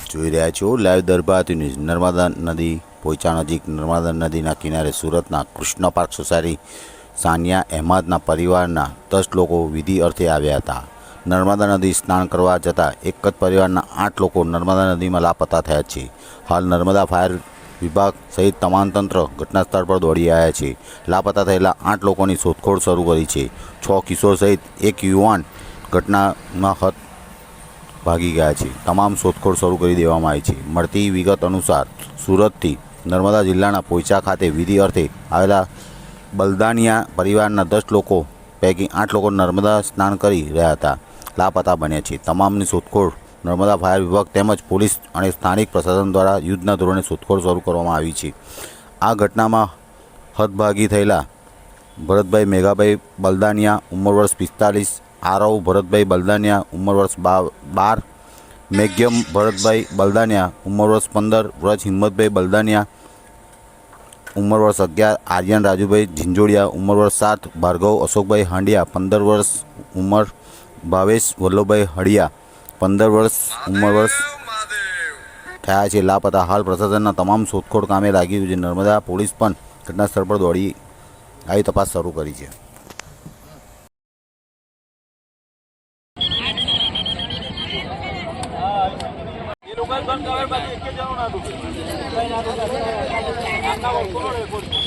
આપ જોઈ રહ્યા છો લાઈવ દરબાતી ન્યૂઝ નર્મદા નદી, પોઈચા નજીક નર્મદા નદીના કિનારે સુરતના કૃષ્ણ પાર્ક સોસાયટી, સાનિયા અહેમદના પરિવારના દસ લોકો વિધિ અર્થે આવ્યા હતા. નર્મદા નદી સ્નાન કરવા જતા એક જ પરિવારના આઠ લોકો નર્મદા નદીમાં લાપતા થયા છે. હાલ નર્મદા ફાયર વિભાગ સહિત તમામ તંત્ર ઘટના સ્થળ પર દોડી આવ્યા છે. લાપતા થયેલા આઠ લોકોની શોધખોળ શરૂ કરી છે. છ કિશોર સહિત એક યુવાન ઘટનામાં હત ભાગી ગયા છે. તમામ શોધખોળ શરૂ કરી દેવામાં આવી છે. મળતી વિગત અનુસાર સુરતથી નર્મદા જિલ્લાના પોઈચા ખાતે વિધિ અર્થે આવેલા બલદાનિયા પરિવારના દસ લોકો પૈકી આઠ લોકો નર્મદા સ્નાન કરી રહ્યા હતા. લાપતા બન્યા છે. તમામની શોધખોળ નર્મદા ફાયર વિભાગ તેમજ પોલીસ અને સ્થાનિક પ્રશાસન દ્વારા યુદ્ધના ધોરણે શોધખોળ શરૂ કરવામાં આવી છે. આ ઘટનામાં હદભાગી થયેલા ભરતભાઈ મેઘાભાઈ બલદાનિયા, ઉંમર વર્ષ પિસ્તાલીસ. આરવ ભરતભાઈ બલદાનિયા, ઉંમર વર્ષ બાર. મેઘ્યમ ભરતભાઈ બલદાનિયા, ઉંમર વર્ષ પંદર. વ્રજ હિંમતભાઈ બલદાનિયા, ઉંમર વર્ષ અગિયાર. આર્યન રાજુભાઈ ઝીંઝોડિયા, ઉંમર વર્ષ સાત. ભાર્ગવ અશોકભાઈ હાંડિયા, પંદર વર્ષ ઉંમર. ભાવેશ વલ્લભભાઈ હળિયા, પંદર વર્ષ ઉંમર વર્ષ થયા છે. લાપતા હાલ પ્રશાસનના તમામ શોધખોળ કામે લાગી છે. નર્મદા પોલીસ પણ ઘટના સ્થળ પર દોડી આવી તપાસ શરૂ કરી છે. એ